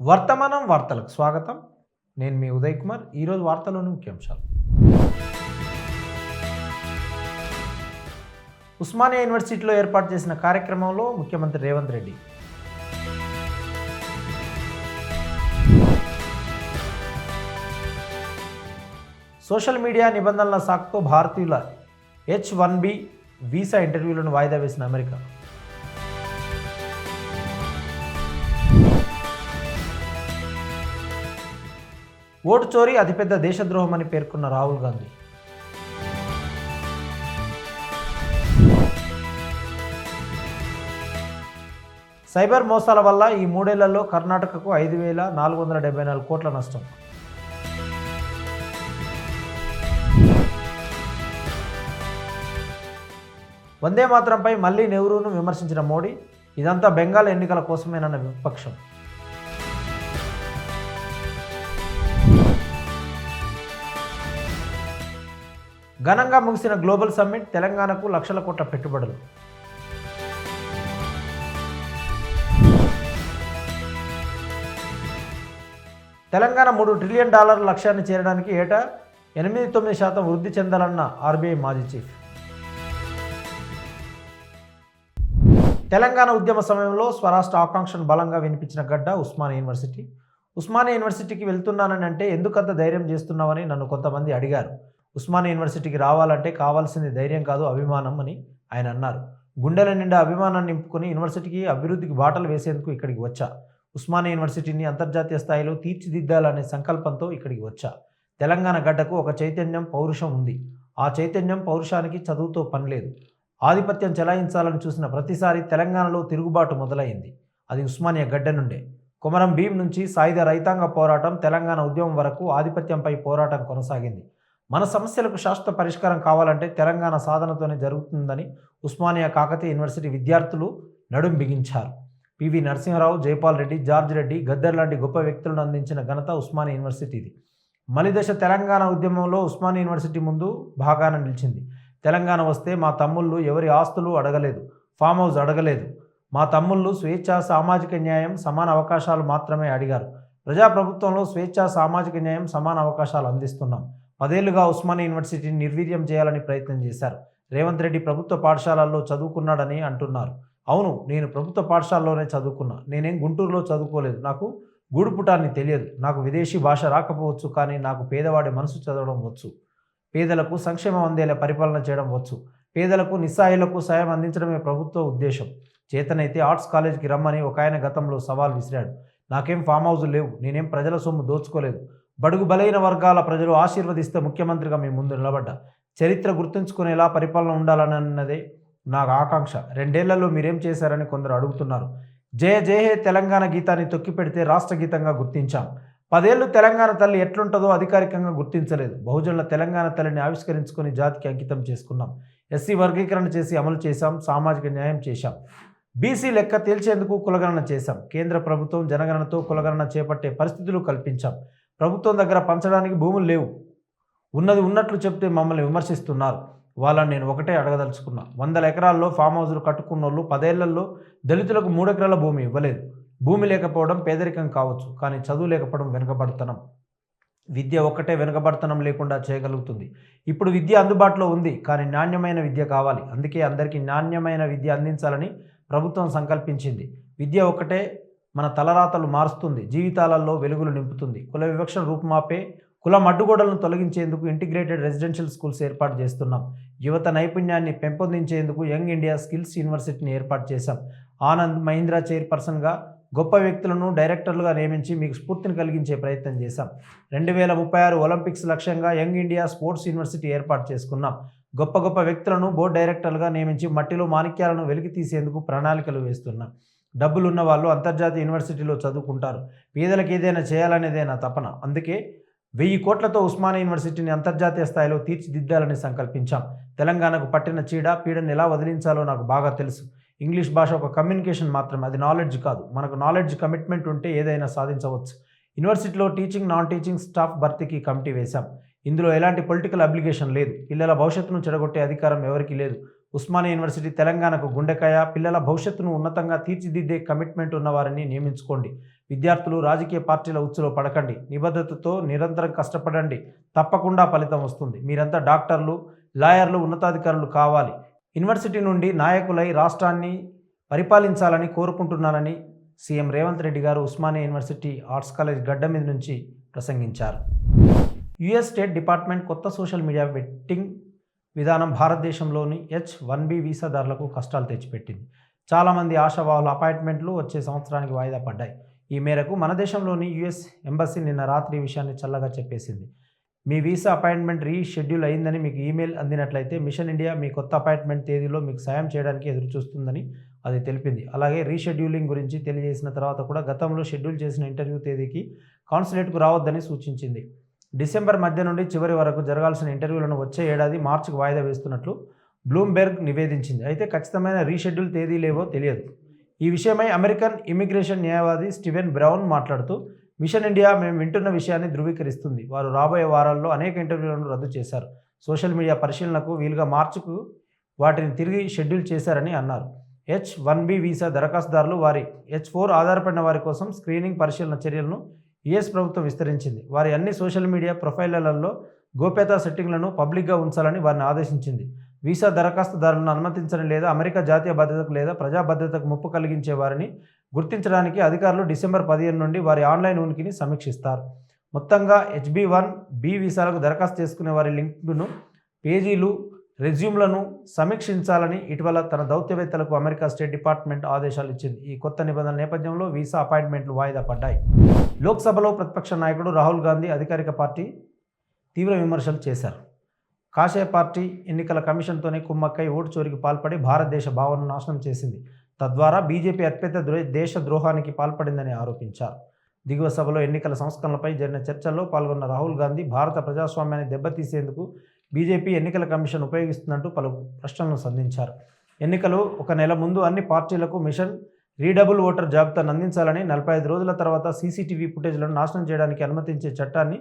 వర్తమానం వార్తలకు స్వాగతం. నేను మీ ఉదయ్ కుమార్. ఈరోజు వార్తలోని ముఖ్యాంశాలు. ఉస్మానియా యూనివర్సిటీలో ఏర్పాటు చేసిన కార్యక్రమంలో ముఖ్యమంత్రి రేవంత్ రెడ్డి. సోషల్ మీడియా నిబంధనల సాకుతో భారతీయుల హెచ్ వన్ బి వీసా ఇంటర్వ్యూలను వాయిదా వేసిన అమెరికా. ఓటు చోరీ అతిపెద్ద దేశద్రోహం అని పేర్కొన్న రాహుల్ గాంధీ. సైబర్ మోసాల వల్ల ఈ మూడేళ్ళలో కర్ణాటకకు ఐదు వేల నాలుగు వందల డెబ్బై నాలుగు కోట్ల నష్టం. వందే మాత్రంపై మళ్ళీ నెహ్రూను విమర్శించిన మోడీ ఇదంతా బెంగాల్ ఎన్నికల కోసమేనన్న విపక్షం. ఘనంగా ముగిసిన గ్లోబల్ సమ్మిట్ తెలంగాణకు లక్షల కోట్ల పెట్టుబడులు. తెలంగాణ మూడు ట్రిలియన్ డాలర్ల లక్ష్యాన్ని చేరడానికి ఏటా ఎనిమిది తొమ్మిది శాతం వృద్ధి చెందాలన్న ఆర్బీఐ మాజీ చీఫ్. తెలంగాణ ఉద్యమ సమయంలో స్వరాష్ట్ర ఆకాంక్షను బలంగా వినిపించిన గడ్డ ఉస్మానియా యూనివర్సిటీ. ఉస్మానియా యూనివర్సిటీకి వెళ్తున్నానని అంటే ఎందుకంత ధైర్యం చేస్తున్నావని నన్ను కొంతమంది అడిగారు. ఉస్మానియా యూనివర్సిటీకి రావాలంటే కావాల్సింది ధైర్యం కాదు అభిమానం అని ఆయన అన్నారు. గుండెల నిండా అభిమానాన్ని నింపుకొని యూనివర్సిటీకి అభివృద్ధికి బాటలు వేసేందుకు ఇక్కడికి వచ్చా. ఉస్మానియా యూనివర్సిటీని అంతర్జాతీయ స్థాయిలో తీర్చిదిద్దాలనే సంకల్పంతో ఇక్కడికి వచ్చా. తెలంగాణ గడ్డకు ఒక చైతన్యం పౌరుషం ఉంది. ఆ చైతన్యం పౌరుషానికి చదువుతో పని లేదు. ఆధిపత్యం చెలాయించాలని చూసిన ప్రతిసారి తెలంగాణలో తిరుగుబాటు మొదలైంది. అది ఉస్మానియా గడ్డ నుండే. కొమరం భీం నుంచి సాయుధ రైతాంగ పోరాటం తెలంగాణ ఉద్యమం వరకు ఆధిపత్యంపై పోరాటం కొనసాగింది. మన సమస్యలకు శాశ్వత పరిష్కారం కావాలంటే తెలంగాణ సాధనతోనే జరుగుతుందని ఉస్మానియా కాకతీయ యూనివర్సిటీ విద్యార్థులు నడుం బిగించారు. పివి నరసింహరావు జైపాల్ రెడ్డి జార్జ్ రెడ్డి గద్దర్ లాంటి గొప్ప వ్యక్తులను అందించిన ఘనత ఉస్మానియా యూనివర్సిటీది. మలిదశ తెలంగాణ ఉద్యమంలో ఉస్మానియా యూనివర్సిటీ ముందు భాగాన నిలిచింది. తెలంగాణ వస్తే మా తమ్ముళ్ళు ఎవరి ఆస్తులు అడగలేదు ఫామ్ హౌస్ అడగలేదు. మా తమ్ముళ్ళు స్వేచ్ఛ సామాజిక న్యాయం సమాన అవకాశాలు మాత్రమే అడిగారు. ప్రజాప్రభుత్వంలో స్వేచ్ఛ సామాజిక న్యాయం సమాన అవకాశాలు అందిస్తున్నాం. పదేళ్ళుగా ఉస్మానియా యూనివర్సిటీని నిర్వీర్యం చేయాలని ప్రయత్నం చేశారు. రేవంత్ రెడ్డి ప్రభుత్వ పాఠశాలల్లో చదువుకున్నాడని అంటున్నారు. అవును నేను ప్రభుత్వ పాఠశాలలోనే చదువుకున్నా. నేనేం గుంటూరులో చదువుకోలేదు. నాకు గూడుపుటాన్ని తెలియదు. నాకు విదేశీ భాష రాకపోవచ్చు కానీ నాకు పేదవాడి మనసు చదవడం వచ్చు. పేదలకు సంక్షేమం అందేలా పరిపాలన చేయడం వచ్చు. పేదలకు నిస్సాయులకు సాయం అందించడమే ప్రభుత్వ ఉద్దేశం. చేతనైతే ఆర్ట్స్ కాలేజీకి రమ్మని ఒక ఆయన గతంలో సవాల్ విసిరాడు. నాకేం ఫామ్ హౌస్ లేవు. నేనేం ప్రజల సొమ్ము దోచుకోలేదు. బడుగు బలైన వర్గాల ప్రజలు ఆశీర్వదిస్తే ముఖ్యమంత్రిగా మీ ముందు నిలబడ్డా. చరిత్ర గుర్తుంచుకునేలా పరిపాలన ఉండాలన్నదే నాకు ఆకాంక్ష. రెండేళ్ళలో మీరేం చేశారని కొందరు అడుగుతున్నారు. జయ జయ హే తెలంగాణ గీతాన్ని తొక్కిపెడితే రాష్ట్ర గీతంగా గుర్తించాం. పదేళ్ళు తెలంగాణ తల్లి ఎట్లుంటుందో అధికారికంగా గుర్తించలేదు. బహుజనుల తెలంగాణ తల్లిని ఆవిష్కరించుకొని జాతికి అంకితం చేసుకున్నాం. ఎస్సీ వర్గీకరణ చేసి అమలు చేశాం. సామాజిక న్యాయం చేశాం. బీసీ లెక్క తేల్చేందుకు కులగణన చేశాం. కేంద్ర ప్రభుత్వం జనగణనతో కులగణన చేపట్టే పరిస్థితులు కల్పించాం. ప్రభుత్వం దగ్గర పంచడానికి భూములు లేవు. ఉన్నది ఉన్నట్లు చెప్తే మమ్మల్ని విమర్శిస్తున్నారు. వాళ్ళని నేను ఒకటే అడగదలుచుకున్నా. వందల ఎకరాల్లో ఫామ్ హౌజులు కట్టుకున్న వాళ్ళు పదేళ్ళలో దళితులకు మూడెకరాల భూమి ఇవ్వలేదు. భూమి లేకపోవడం పేదరికం కావచ్చు కానీ చదువు లేకపోవడం వెనుకబడుతనం. విద్య ఒక్కటే వెనుకబడతనం లేకుండా చేయగలుగుతుంది. ఇప్పుడు విద్య అందుబాటులో ఉంది కానీ నాణ్యమైన విద్య కావాలి. అందుకే అందరికీ నాణ్యమైన విద్య అందించాలని ప్రభుత్వం సంకల్పించింది. విద్య ఒక్కటే మన తలరాతలు మారుస్తుంది జీవితాలలో వెలుగులు నింపుతుంది. కుల వివక్షను రూపుమాపే కుల అడ్డుగోడలను తొలగించేందుకు ఇంటిగ్రేటెడ్ రెసిడెన్షియల్ స్కూల్స్ ఏర్పాటు చేస్తున్నాం. యువత నైపుణ్యాన్ని పెంపొందించేందుకు యంగ్ ఇండియా స్కిల్స్ యూనివర్సిటీని ఏర్పాటు చేశాం. ఆనంద్ మహీంద్రా చైర్పర్సన్గా గొప్ప వ్యక్తులను డైరెక్టర్లుగా నియమించి మీకు స్ఫూర్తిని కలిగించే ప్రయత్నం చేశాం. రెండు వేల ముప్పై ఆరు ఒలింపిక్స్ లక్ష్యంగా యంగ్ ఇండియా స్పోర్ట్స్ యూనివర్సిటీ ఏర్పాటు చేసుకున్నాం. గొప్ప గొప్ప వ్యక్తులను బోర్డు డైరెక్టర్లుగా నియమించి మట్టిలో మాణిక్యాలను వెలికి తీసేందుకు ప్రణాళికలు వేస్తున్నాం. డబ్బులు ఉన్న వాళ్ళు అంతర్జాతీయ యూనివర్సిటీలో చదువుకుంటారు. పేదలకు ఏదైనా చేయాలనేదే నా తపన? అందుకే వెయ్యి కోట్లతో ఉస్మానియా యూనివర్సిటీని అంతర్జాతీయ స్థాయిలో తీర్చిదిద్దాలని సంకల్పించాం. తెలంగాణకు పట్టిన చీడ పీడను ఎలా వదిలించాలో నాకు బాగా తెలుసు. ఇంగ్లీష్ భాష ఒక కమ్యూనికేషన్ మాత్రమే అది నాలెడ్జ్ కాదు. మనకు నాలెడ్జ్ కమిట్మెంట్ ఉంటే ఏదైనా సాధించవచ్చు. యూనివర్సిటీలో టీచింగ్ నాన్ టీచింగ్ స్టాఫ్ భర్తీకి కమిటీ వేశాం. ఇందులో ఎలాంటి పొలిటికల్ అప్లికేషన్ లేదు. పిల్లల భవిష్యత్తును చెడగొట్టే అధికారం ఎవరికీ లేదు. ఉస్మానియా యూనివర్సిటీ తెలంగాణకు గుండెకాయ పిల్లల భవిష్యత్తును ఉన్నతంగా తీర్చిదిద్దే కమిట్మెంట్ ఉన్నవారిని నియమించుకోండి. విద్యార్థులు రాజకీయ పార్టీల ఉచ్చులో పడకండి. నిబద్ధతతో నిరంతరం కష్టపడండి. తప్పకుండా ఫలితం వస్తుంది. మీరంతా డాక్టర్లు లాయర్లు ఉన్నతాధికారులు కావాలి. యూనివర్సిటీ నుండి నాయకులై రాష్ట్రాన్ని పరిపాలించాలని కోరుకుంటున్నానని CM Revanth Reddy garu Osmania university arts college గడ్డ మీద నుంచి ప్రసంగించారు. యుఎస్ స్టేట్ డిపార్ట్మెంట్ కొత్త సోషల్ మీడియా వెట్టింగ్ విధానం భారతదేశంలోని హెచ్ వన్ బి వీసాదారులకు కష్టాలు తెచ్చిపెట్టింది. చాలామంది ఆశావాహుల అపాయింట్మెంట్లు వచ్చే సంవత్సరానికి వాయిదా పడ్డాయి. ఈ మేరకు మన దేశంలోని యుఎస్ ఎంబసీ నిన్న రాత్రి ఈ విషయాన్ని చల్లగా చెప్పేసింది. మీ వీసా అపాయింట్మెంట్ రీషెడ్యూల్ అయిందని మీకు ఈమెయిల్ అందినట్లయితే మిషన్ ఇండియా మీ కొత్త అపాయింట్మెంట్ తేదీలో మీకు సాయం చేయడానికి ఎదురుచూస్తుందని అది తెలిపింది. అలాగే రీషెడ్యూలింగ్ గురించి తెలియజేసిన తర్వాత కూడా గతంలో షెడ్యూల్ చేసిన ఇంటర్వ్యూ తేదీకి కాన్సులేట్కు రావద్దని సూచించింది. డిసెంబర్ మధ్య నుండి చివరి వరకు జరగాల్సిన ఇంటర్వ్యూలను వచ్చే ఏడాది మార్చికి వాయిదా వేస్తున్నట్లు బ్లూంబెర్గ్ నివేదించింది. అయితే ఖచ్చితమైన రీషెడ్యూల్ తేదీ లేవో తెలియదు. ఈ విషయమై అమెరికన్ ఇమిగ్రేషన్ న్యాయవాది స్టీవెన్ బ్రౌన్ మాట్లాడుతూ మిషన్ ఇండియా మేము వింటున్న విషయాన్ని ధృవీకరిస్తుంది. వారు రాబోయే వారాల్లో అనేక ఇంటర్వ్యూలను రద్దు చేశారు. సోషల్ మీడియా పరిశీలనకు వీలుగా మార్చుకు వాటిని తిరిగి షెడ్యూల్ చేశారని అన్నారు. హెచ్ వన్ బి వీసా దరఖాస్తుదారులు వారి హెచ్ ఫోర్ ఆధారపడిన వారి కోసం స్క్రీనింగ్ పరిశీలన చర్యలను యుఎస్ ప్రభుత్వం విస్తరించింది. వారి అన్ని సోషల్ మీడియా ప్రొఫైళ్ళలో గోప్యతా సెట్టింగ్లను పబ్లిక్గా ఉంచాలని వారిని ఆదేశించింది. వీసా దరఖాస్తుదారులను అనుమతించడం లేదా అమెరికా జాతీయ భద్రతకు లేదా ప్రజా భద్రతకు ముప్పు కలిగించే వారిని గుర్తించడానికి అధికారులు డిసెంబర్ పదిహేను నుండి వారి ఆన్లైన్ ఉనికిని సమీక్షిస్తారు. మొత్తంగా హెచ్బి వన్ బి వీసాలకు దరఖాస్తు చేసుకునే వారి లింక్ను పేజీలు రెజ్యూమ్లను సమీక్షించాలని ఇటీవల తన దౌత్యవేత్తలకు అమెరికా స్టేట్ డిపార్ట్మెంట్ ఆదేశాలు ఇచ్చింది. ఈ కొత్త నిబంధనల నేపథ్యంలో వీసా అపాయింట్మెంట్లు వాయిదా పడ్డాయి. లోక్సభలో ప్రతిపక్ష నాయకుడు రాహుల్ గాంధీ అధికారిక పార్టీ తీవ్ర విమర్శలు చేశారు. కాషాయ పార్టీ ఎన్నికల కమిషన్తోనే కుమ్మక్కై ఓటు చోరికి పాల్పడి భారతదేశ భావనను నాశనం చేసింది. తద్వారా బీజేపీ అత్యంత ద్రో దేశ ద్రోహానికి పాల్పడిందని ఆరోపించారు. దిగువ సభలో ఎన్నికల సంస్కరణలపై జరిగిన చర్చల్లో పాల్గొన్న రాహుల్ గాంధీ భారత ప్రజాస్వామ్యాన్ని దెబ్బతీసేందుకు బీజేపీ ఎన్నికల కమిషన్ ఉపయోగిస్తున్నట్టు పలు ప్రశ్నలను సంధించారు. ఎన్నికలు ఒక నెల ముందు అన్ని పార్టీలకు మిషన్ రీడబుల్ ఓటర్ జాబితాను అందించాలని నలభై ఐదు రోజుల తర్వాత సీసీటీవీ ఫుటేజ్లను నాశనం చేయడానికి అనుమతించే చట్టాన్ని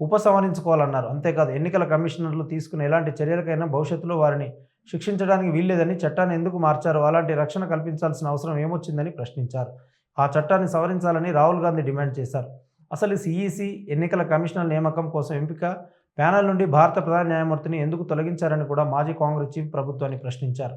ఉపసంహరించుకోవాలన్నారు. అంతేకాదు ఎన్నికల కమిషనర్లు తీసుకున్న ఎలాంటి చర్యలకైనా భవిష్యత్తులో వారిని శిక్షించడానికి వీల్లేదని చట్టాన్ని ఎందుకు మార్చారు అలాంటి రక్షణ కల్పించాల్సిన అవసరం ఏమొచ్చిందని ప్రశ్నించారు. ఆ చట్టాన్ని సవరించాలని రాహుల్ గాంధీ డిమాండ్ చేశారు. అసలు సిఈసి ఎన్నికల కమిషనర్ నియామకం కోసం ఎంపిక ప్యానెల్ నుండి భారత ప్రధాన న్యాయమూర్తిని ఎందుకు తొలగించారని కూడా మాజీ కాంగ్రెస్ చీఫ్ ప్రభుత్వాన్ని ప్రశ్నించారు.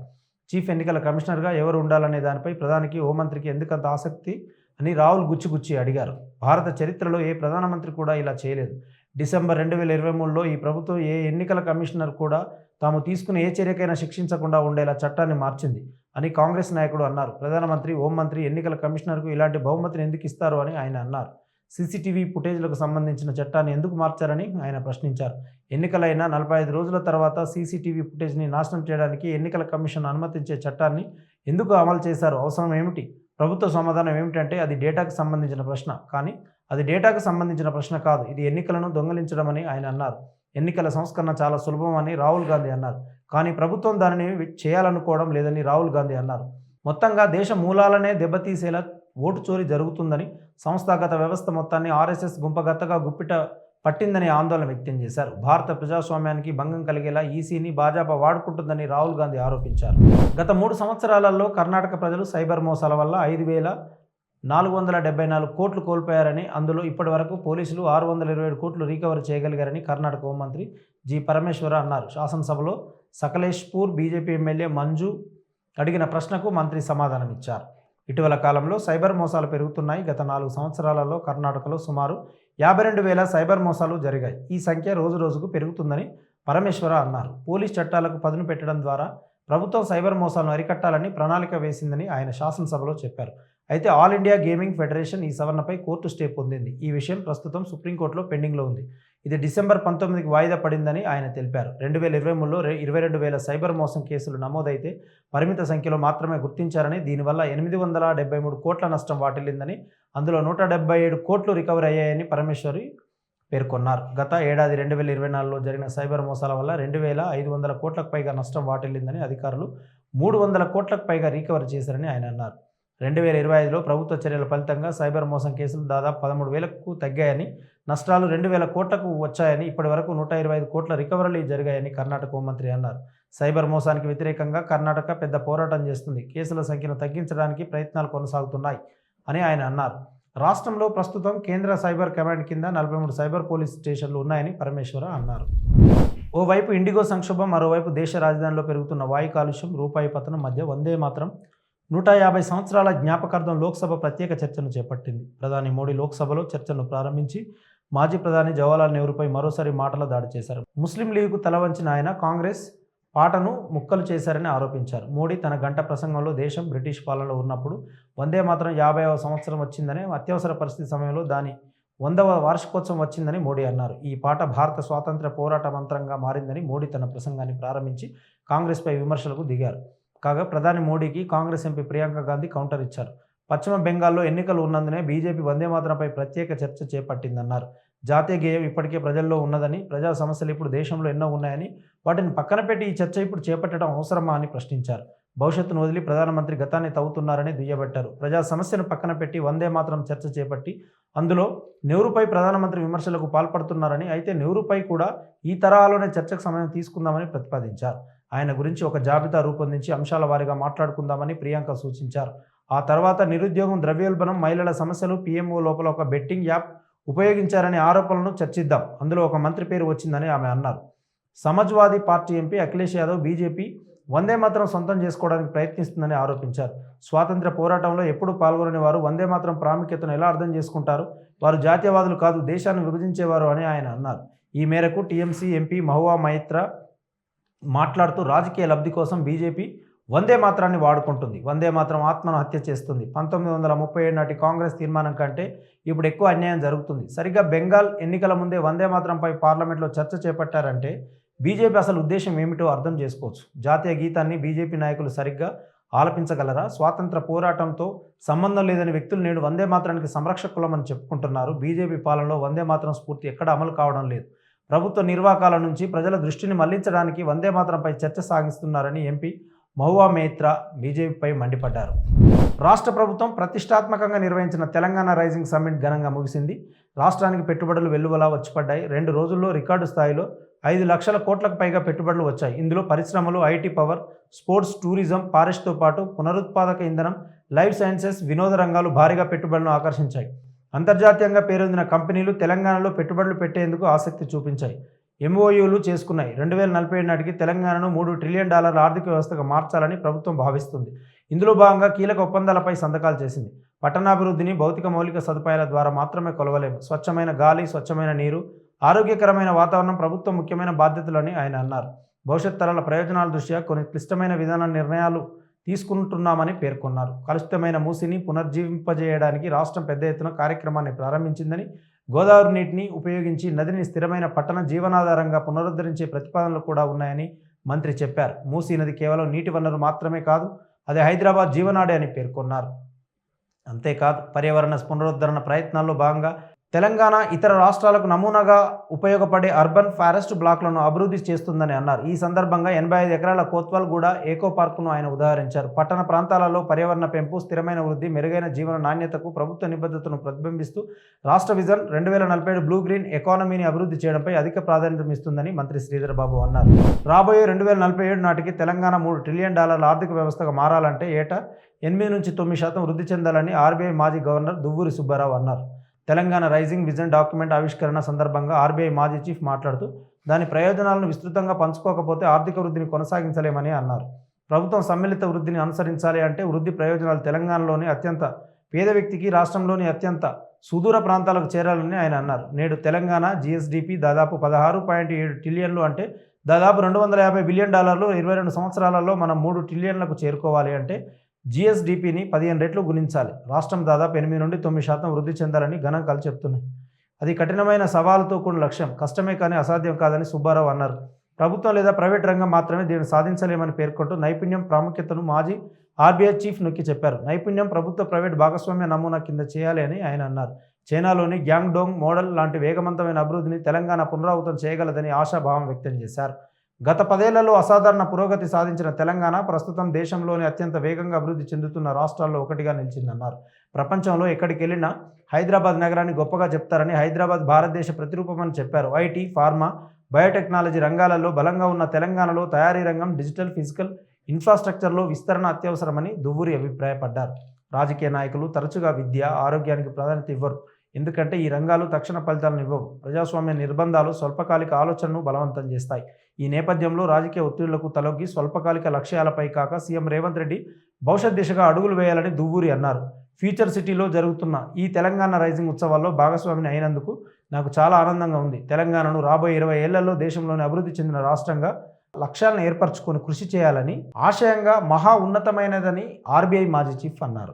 చీఫ్ ఎన్నికల కమిషనర్గా ఎవరు ఉండాలనే దానిపై ప్రధానికి హోంమంత్రికి ఎందుకంత ఆసక్తి అని రాహుల్ గుచ్చిగుచ్చి అడిగారు. భారత చరిత్రలో ఏ ప్రధానమంత్రి కూడా ఇలా చేయలేదు. డిసెంబర్ రెండు వేల ఇరవై మూడులో ఈ ప్రభుత్వం ఏ ఎన్నికల కమిషనర్ కూడా తాము తీసుకున్న ఏ చర్యకైనా శిక్షించకుండా ఉండేలా చట్టాన్ని మార్చింది అని కాంగ్రెస్ నాయకుడు అన్నారు. ప్రధానమంత్రి హోంమంత్రి ఎన్నికల కమిషనర్కు ఇలాంటి బహుమతిని ఎందుకు ఇస్తారు అని ఆయన అన్నారు. సీసీటీవీ ఫుటేజ్లకు సంబంధించిన చట్టాన్ని ఎందుకు మార్చారని ఆయన ప్రశ్నించారు. ఎన్నికలైన నలభై ఐదు రోజుల తర్వాత సీసీటీవీ ఫుటేజ్ని నాశనం చేయడానికి ఎన్నికల కమిషన్ అనుమతించే చట్టాన్ని ఎందుకు అమలు చేశారు? అవసరం ఏమిటి? ప్రభుత్వ సమాధానం ఏమిటంటే అది డేటాకు సంబంధించిన ప్రశ్న. కానీ అది డేటాకు సంబంధించిన ప్రశ్న కాదు. ఇది ఎన్నికలను దొంగలించడమని ఆయన అన్నారు. ఎన్నికల సంస్కరణ చాలా సులభమని రాహుల్ గాంధీ అన్నారు. కానీ ప్రభుత్వం దానిని చేయాలనుకోవడం లేదని రాహుల్ గాంధీ అన్నారు. మొత్తంగా దేశ మూలాలనే దెబ్బతీసేలా ఓటు చోరీ జరుగుతుందని సంస్థాగత వ్యవస్థ మొత్తాన్ని ఆర్ఎస్ఎస్ గుంపగత్తగా గుప్పిట పట్టిందని ఆందోళన వ్యక్తం చేశారు. భారత ప్రజాస్వామ్యానికి భంగం కలిగేలా ఈసీని భాజపా వాడుకుంటుందని రాహుల్ గాంధీ ఆరోపించారు. గత మూడు సంవత్సరాలలో కర్ణాటక ప్రజలు సైబర్ మోసాల వల్ల ఐదు వేల నాలుగు వందల డెబ్బై నాలుగు కోట్లు కోల్పోయారని అందులో ఇప్పటి వరకు పోలీసులు ఆరు వందల ఇరవై ఏడు కోట్లు రీకవర్ చేయగలిగారని కర్ణాటక హోంమంత్రి జి. పరమేశ్వర అన్నారు. శాసనసభలో సకలేష్పూర్ బీజేపీ ఎమ్మెల్యే మంజు అడిగిన ప్రశ్నకు మంత్రి సమాధానం ఇచ్చారు ఇటీవల కాలంలో సైబర్ మోసాలు పెరుగుతున్నాయి. గత నాలుగు సంవత్సరాలలో కర్ణాటకలో సుమారు యాభై రెండు వేల సైబర్ మోసాలు జరిగాయి. ఈ సంఖ్య రోజు రోజుకు పెరుగుతుందని పరమేశ్వర అన్నారు. పోలీస్ చట్టాలకు పదును పెట్టడం ద్వారా ప్రభుత్వం సైబర్ మోసాలను అరికట్టాలని ప్రణాళిక వేసిందని ఆయన శాసనసభలో చెప్పారు. అయితే ఆల్ ఇండియా గేమింగ్ ఫెడరేషన్ ఈ సవరణపై కోర్టు స్టే పొందింది. ఈ విషయం ప్రస్తుతం సుప్రీంకోర్టులో పెండింగ్లో ఉంది. ఇది డిసెంబర్ పంతొమ్మిదికి వాయిదా పడిందని ఆయన తెలిపారు. రెండు వేల ఇరవై మూడులో ఇరవై రెండు వేల సైబర్ మోసం కేసులు నమోదైతే పరిమిత సంఖ్యలో మాత్రమే గుర్తించారని దీనివల్ల ఎనిమిది వందల డెబ్బై మూడు కోట్ల నష్టం వాటిల్లిందని అందులో నూట డెబ్బై ఏడు కోట్లు రికవరీ అయ్యాయని పరమేశ్వరి పేర్కొన్నారు. గత ఏడాది రెండు వేల ఇరవై నాలుగులో జరిగిన సైబర్ మోసాల వల్ల రెండు వేల ఐదు వందల కోట్లకు పైగా నష్టం వాటిల్లిందని అధికారులు మూడు వందల కోట్లకు పైగా రీకవర్ చేశారని ఆయన అన్నారు. రెండు వేల ఇరవై ఐదులో ప్రభుత్వ చర్యల ఫలితంగా సైబర్ మోసం కేసులు దాదాపు పదమూడు వేలకు తగ్గాయని నష్టాలు రెండు వేల కోట్లకు వచ్చాయని ఇప్పటి వరకు నూట ఇరవై ఐదు కోట్ల రికవరీలు జరిగాయని కర్ణాటక హోంమంత్రి అన్నారు. సైబర్ మోసానికి వ్యతిరేకంగా కర్ణాటక పెద్ద పోరాటం చేస్తుంది. కేసుల సంఖ్యను తగ్గించడానికి ప్రయత్నాలు కొనసాగుతున్నాయి అని ఆయన అన్నారు. రాష్ట్రంలో ప్రస్తుతం కేంద్ర సైబర్ కమాండ్ కింద నలభై మూడు సైబర్ పోలీస్ స్టేషన్లు ఉన్నాయని పరమేశ్వర అన్నారు. ఓవైపు ఇండిగో సంక్షోభం మరోవైపు దేశ రాజధానిలో పెరుగుతున్న వాయు కాలుష్యం రూపాయి పతనం మధ్య వందే మాత్రం నూట యాభై సంవత్సరాల జ్ఞాపకార్థం లోక్సభ ప్రత్యేక చర్చను చేపట్టింది. ప్రధాని మోడీ లోక్సభలో చర్చను ప్రారంభించి మాజీ ప్రధాని జవహర్లాల్ నెహ్రూపై మరోసారి మాటల దాడి చేశారు. ముస్లిం లీగ్కు తలవంచిన ఆయన కాంగ్రెస్ పాటను ముక్కలు చేశారని ఆరోపించారు. మోడీ తన గంట ప్రసంగంలో దేశం బ్రిటిష్ పాలనలో ఉన్నప్పుడు వందే మాత్రం యాభైవ సంవత్సరం వచ్చిందని అత్యవసర పరిస్థితి సమయంలో దాని వందవ వార్షికోత్సవం వచ్చిందని మోడీ అన్నారు. ఈ పాట భారత స్వాతంత్ర పోరాట మంత్రంగా మారిందని మోడీ తన ప్రసంగాన్ని ప్రారంభించి కాంగ్రెస్పై విమర్శలకు దిగారు. కాగా ప్రధాని మోడీకి కాంగ్రెస్ ఎంపీ ప్రియాంక గాంధీ కౌంటర్ ఇచ్చారు. పశ్చిమ బెంగాల్లో ఎన్నికలు ఉన్నందునే బీజేపీ వందే మాత్రంపై ప్రత్యేక చర్చ చేపట్టిందన్నారు. జాతీయ గేయం ఇప్పటికే ప్రజల్లో ఉన్నదని ప్రజా సమస్యలు ఇప్పుడు దేశంలో ఎన్నో ఉన్నాయని వాటిని పక్కన పెట్టి ఈ చర్చ ఇప్పుడు చేపట్టడం అవసరమా అని ప్రశ్నించారు. భవిష్యత్తును వదిలి ప్రధానమంత్రి గతాన్ని తవ్వుతున్నారని దుయ్యబట్టారు. ప్రజా సమస్యను పక్కన పెట్టి వందే మాత్రం చర్చ చేపట్టి అందులో నెహ్రూపై ప్రధానమంత్రి విమర్శలకు పాల్పడుతున్నారని అయితే నెహ్రూపై కూడా ఈ తరహాలోనే చర్చకు సమయం తీసుకుందామని ప్రతిపాదించారు. ఆయన గురించి ఒక జాబితా రూపొందించి అంశాల వారీగా మాట్లాడుకుందామని ప్రియాంక సూచించారు. ఆ తర్వాత నిరుద్యోగం ద్రవ్యోల్బణం మహిళల సమస్యలు పీఎంఓ లోపల ఒక బెట్టింగ్ యాప్ ఉపయోగించారనే ఆరోపణలను చర్చిద్దాం. అందులో ఒక మంత్రి పేరు వచ్చిందని ఆమె అన్నారు. Samajwadi Party MP Akhilesh Yadav BJP Vande Mataram సొంతం చేసుకోవడానికి ప్రయత్నిస్తుందని ఆరోపించారు. స్వాతంత్ర పోరాటంలో ఎప్పుడు పాల్గొనని వారు వందే మాత్రం ప్రాముఖ్యతను ఎలా అర్థం చేసుకుంటారు? వారు జాతీయవాదులు కాదు దేశాన్ని విభజించేవారు అని ఆయన అన్నారు. ఈ మేరకు టీఎంసీ ఎంపీ మహువా మైత్ర మాట్లాడుతూ రాజకీయ లబ్ధి కోసం బీజేపీ వందే మాత్రాన్ని వాడుకుంటుంది. వందే మాత్రం ఆత్మను హత్య చేస్తుంది. పంతొమ్మిది వందల ముప్పై ఏడు నాటి కాంగ్రెస్ తీర్మానం కంటే ఇప్పుడు ఎక్కువ అన్యాయం జరుగుతుంది. సరిగ్గా బెంగాల్ ఎన్నికల ముందే వందే మాత్రంపై పార్లమెంట్లో చర్చ చేపట్టారంటే బీజేపీ అసలు ఉద్దేశం ఏమిటో అర్థం చేసుకోవచ్చు. జాతీయ గీతాన్ని బీజేపీ నాయకులు సరిగ్గా ఆలపించగలరా? స్వాతంత్ర పోరాటంతో సంబంధం లేదని వ్యక్తులు నేడు వందే మాత్రానికి సంరక్షకులమని చెప్పుకుంటున్నారు. బీజేపీ పాలనలో వందే మాత్రం స్ఫూర్తి ఎక్కడ అమలు కావడం లేదు. ప్రభుత్వ నిర్వాకాల నుంచి ప్రజల దృష్టిని మళ్ళించడానికి వందే మాత్రంపై చర్చ సాగిస్తున్నారని ఎంపీ మహువా మేత్రా బీజేపీపై మండిపడ్డారు. రాష్ట్ర ప్రభుత్వం ప్రతిష్టాత్మకంగా నిర్వహించిన తెలంగాణ రైజింగ్ సమ్మిట్ ఘనంగా ముగిసింది. రాష్ట్రానికి పెట్టుబడులు వెల్లువలా వచ్చిపడ్డాయి. రెండు రోజుల్లో రికార్డు స్థాయిలో ఐదు లక్షల కోట్లకు పైగా పెట్టుబడులు వచ్చాయి. ఇందులో పరిశ్రమలు ఐటీ పవర్ స్పోర్ట్స్ టూరిజం ఫారెస్ట్తో పాటు పునరుత్పాదక ఇంధనం లైఫ్ సైన్సెస్ వినోద రంగాలు భారీగా పెట్టుబడులను ఆకర్షించాయి. అంతర్జాతీయంగా పేరొందిన కంపెనీలు తెలంగాణలో పెట్టుబడులు పెట్టేందుకు ఆసక్తి చూపించాయి. ఎంఓయూలు చేసుకున్నాయి. రెండు వేల నలభై ఏడు నాటికి తెలంగాణను మూడు ట్రిలియన్ డాలర్ల ఆర్థిక వ్యవస్థగా మార్చాలని ప్రభుత్వం భావిస్తుంది. ఇందులో భాగంగా కీలక ఒప్పందాలపై సంతకాలు చేసింది. పట్టణాభివృద్ధిని భౌతిక మౌలిక సదుపాయాల ద్వారా మాత్రమే కొలవలేము. స్వచ్ఛమైన గాలి స్వచ్ఛమైన నీరు ఆరోగ్యకరమైన వాతావరణం ప్రభుత్వం ముఖ్యమైన బాధ్యతలని ఆయన అన్నారు. భవిష్యత్ తరాల ప్రయోజనాల దృష్ట్యా కొన్ని క్లిష్టమైన విధాన నిర్ణయాలు తీసుకుంటున్నామని పేర్కొన్నారు. కలుషితమైన మూసిని పునర్జీవింపజేయడానికి రాష్ట్రం పెద్ద ఎత్తున కార్యక్రమాన్ని ప్రారంభించిందని గోదావరి నీటిని ఉపయోగించి నదిని స్థిరమైన పట్టణ జీవనాధారంగా పునరుద్ధరించే ప్రతిపాదనలు కూడా ఉన్నాయని మంత్రి చెప్పారు. మూసీ నది కేవలం నీటి వనరు మాత్రమే కాదు అది హైదరాబాద్ జీవనాడి అని పేర్కొన్నారు. అంతేకాదు పర్యావరణ పునరుద్ధరణ ప్రయత్నాల్లో భాగంగా తెలంగాణ ఇతర రాష్ట్రాలకు నమూనాగా ఉపయోగపడే అర్బన్ ఫారెస్ట్ బ్లాక్లను అభివృద్ధి చేస్తుందని అన్నారు. ఈ సందర్భంగా ఎనభై ఐదు ఎకరాల కోత్వాల్ కూడా ఏకో పార్కును ఆయన ఉదాహరించారు. పట్టణ ప్రాంతాలలో పర్యావరణ పెంపు స్థిరమైన వృద్ధి మెరుగైన జీవన నాణ్యతకు ప్రభుత్వ నిబద్ధతను ప్రతిబింబిస్తూ రాష్ట్ర విజన్ రెండు వేల నలభై ఏడు బ్లూ గ్రీన్ ఎకానమీని అభివృద్ధి చేయడంపై అధిక ప్రాధాన్యత ఇస్తుందని మంత్రి శ్రీధరబాబు అన్నారు. రాబోయే రెండు వేల నలభై ఏడు నాటికి తెలంగాణ మూడు ట్రిలియన్ డాలర్ల ఆర్థిక వ్యవస్థగా మారాలంటే ఏటా ఎనిమిది నుంచి తొమ్మిది శాతం వృద్ధి చెందాలని ఆర్బీఐ మాజీ గవర్నర్ దువ్వూరి సుబ్బారావు అన్నారు. తెలంగాణ రైజింగ్ విజన్ డాక్యుమెంట్ ఆవిష్కరణ సందర్భంగా ఆర్బీఐ మాజీ చీఫ్ మాట్లాడుతూ దాని ప్రయోజనాలను విస్తృతంగా పంచుకోకపోతే ఆర్థిక వృద్ధిని కొనసాగించలేమని అన్నారు. ప్రభుత్వం సమ్మిళిత వృద్ధిని అనుసరించాలి అంటే వృద్ధి ప్రయోజనాలు తెలంగాణలోని అత్యంత పేద వ్యక్తికి రాష్ట్రంలోని అత్యంత సుదూర ప్రాంతాలకు చేరాలని ఆయన అన్నారు. నేడు తెలంగాణ జిఎస్డిపి దాదాపు పదహారు పాయింట్ ఏడు ట్రిలియన్లు అంటే దాదాపు రెండు వందల యాభై బిలియన్ డాలర్లు ఇరవై రెండు సంవత్సరాలలో మనం మూడు ట్రిలియన్లకు చేరుకోవాలి అంటే జిఎస్డిపిని పదిహేను రెట్లు గుణించాలి. రాష్ట్రం దాదాపు ఎనిమిది నుండి తొమ్మిది శాతం వృద్ధి చెందాలని గణాంకాలు చెప్తున్నాయి. అది కఠినమైన సవాలుతో కూడిన లక్ష్యం. కష్టమే కానీ అసాధ్యం కాదని సుబ్బారావు అన్నారు. ప్రభుత్వం లేదా ప్రైవేట్ రంగం మాత్రమే దీన్ని సాధించలేమని పేర్కొంటూ నైపుణ్యం ప్రాముఖ్యతను మాజీ ఆర్బీఐ చీఫ్ నొక్కి చెప్పారు. నైపుణ్యం ప్రభుత్వ ప్రైవేట్ భాగస్వామ్య నమూనా కింద చేయాలి అని ఆయన అన్నారు. చైనాలోని గ్యాంగ్డోంగ్ మోడల్ లాంటి వేగవంతమైన అభివృద్ధిని తెలంగాణ పునరావృతం చేయగలదని ఆశాభావం వ్యక్తం చేశారు. గత పదేళ్ళలో అసాధారణ పురోగతి సాధించిన తెలంగాణ ప్రస్తుతం దేశంలోని అత్యంత వేగంగా అభివృద్ధి చెందుతున్న రాష్ట్రాల్లో ఒకటిగా నిలిచిందన్నారు. ప్రపంచంలో ఎక్కడికి వెళ్ళినా హైదరాబాద్ నగరాన్ని గొప్పగా చెప్తారని హైదరాబాద్ భారతదేశ ప్రతిరూపమని చెప్పారు. ఐటీ ఫార్మా బయోటెక్నాలజీ రంగాలలో బలంగా ఉన్న తెలంగాణలో తయారీ రంగం డిజిటల్ ఫిజికల్ ఇన్ఫ్రాస్ట్రక్చర్లో విస్తరణ అత్యవసరమని దువ్వూరి అభిప్రాయపడ్డారు. రాజకీయ నాయకులు తరచుగా విద్య ఆరోగ్యానికి ప్రాధాన్యత ఇవ్వరు. ఎందుకంటే ఈ రంగాలు తక్షణ ఫలితాలను ఇవ్వవు. ప్రజాస్వామ్య నిర్బంధాలు స్వల్పకాలిక ఆలోచనను బలవంతం చేస్తాయి. ఈ నేపథ్యంలో రాజకీయ ఒత్తిళ్ళకు తలొగ్గి స్వల్పకాలిక లక్ష్యాలపై కాక సీఎం రేవంత్ రెడ్డి భవిష్యత్ దిశగా అడుగులు వేయాలని దువ్వూరి అన్నారు. ఫ్యూచర్ సిటీలో జరుగుతున్న ఈ తెలంగాణ రైజింగ్ ఉత్సవాల్లో భాగస్వామిని అయినందుకు నాకు చాలా ఆనందంగా ఉంది. తెలంగాణను రాబోయే ఇరవై ఏళ్ళలో దేశంలోని అభివృద్ధి చెందిన రాష్ట్రంగా లక్ష్యాలను ఏర్పరచుకొని కృషి చేయాలని ఆశయంగా మహా ఉన్నతమైనదని ఆర్బీఐ మాజీ చీఫ్ అన్నారు.